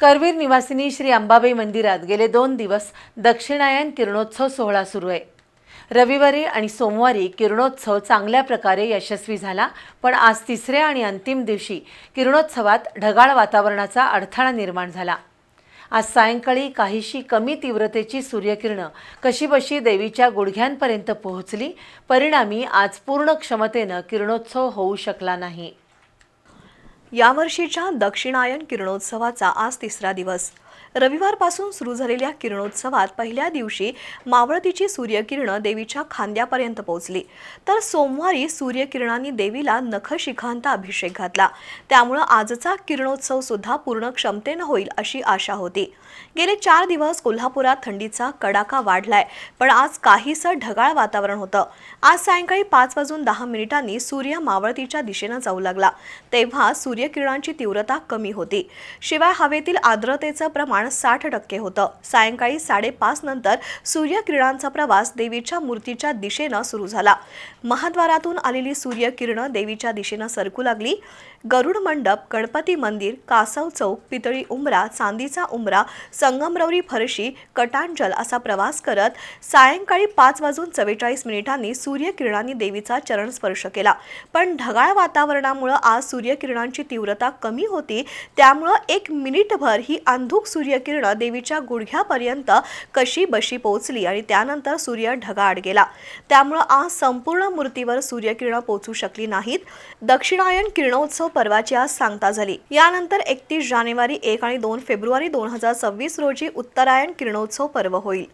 करवीर निवासिनी श्री अंबाबाई मंदिरात गेले दोन दिवस दक्षिणायन किरणोत्सव सोहळा सुरू आहे. रविवारी आणि सोमवारी किरणोत्सव चांगल्या प्रकारे यशस्वी झाला पण आज तिसऱ्या आणि अंतिम दिवशी किरणोत्सवात ढगाळ वातावरणाचा अडथळा निर्माण झाला. आज सायंकाळी काहीशी कमी तीव्रतेची सूर्यकिरणं कशीबशी देवीच्या गुडघ्यांपर्यंत पोहोचली परिणामी आज पूर्ण क्षमतेनं किरणोत्सव होऊ शकला नाही. यावर्षीच्या दक्षिणायन किरणोत्सवाचा आज तिसरा दिवस. रविवारपासून सुरू झालेल्या किरणोत्सवात पहिल्या दिवशी मावळतीची सूर्यकिरणं देवीच्या खांद्यापर्यंत पोहोचली. तर सोमवारी सूर्यकिरणांनी देवीला नखशिखांत अभिषेक घातला. त्यामुळं आजचा किरणोत्सव सुद्धा पूर्ण क्षमतेनं होईल अशी आशा होती. गेले चार दिवस कोल्हापुरात थंडीचा कडाका वाढलाय पण आज काहीसं ढगाळ वातावरण होतं. आज सायंकाळी पाच वाजून दहा मिनिटांनी सूर्य मावळतीच्या दिशेनं जाऊ लागला. तेव्हा सूर्यकिरणांची तीव्रता कमी होती. शिवाय हवेतील आर्द्रतेचं प्रमाण साठ टक्के होतं. सायंकाळी साडेपाच नंतर सूर्यकिरणांचा प्रवास देवीच्या मूर्तीच्या दिशेनं सुरू झाला. महाद्वारातून आलेली सूर्यकिरणं देवीच्या दिशेनं सरकू लागली. गरुड मंडप गणपती मंदिर कासव चौक पितळी उंबरा चांदीचा उंबरा संगमरवरी फरशी कटांजल असा प्रवास करत सायंकाळी पाच वाजून चव्वेचाळीस मिनिटांनी सूर्यकिरणांनी देवीचा चरण स्पर्श केला. पण ढगाळ वातावरणामुळं आज सूर्यकिरणांची तीव्रता कमी होती. त्यामुळं एक मिनिटभर ही अंधुक सूर्यकिरण देवीच्या गुडघ्यापर्यंत कशी बशी पोहोचली आणि त्यानंतर सूर्य ढगाआड गेला त्यामुळं आज संपूर्ण मूर्तीवर सूर्यकिरण पोहोचू शकली नाहीत. दक्षिणायन किरणोत्सव पर्वाची आज सांगता झाली. यानंतर एकतीस जानेवारी एक आणि दोन फेब्रुवारी दोन हजार सव्वीस रोजी उत्तरायण किरणोत्सव पर्व होईल.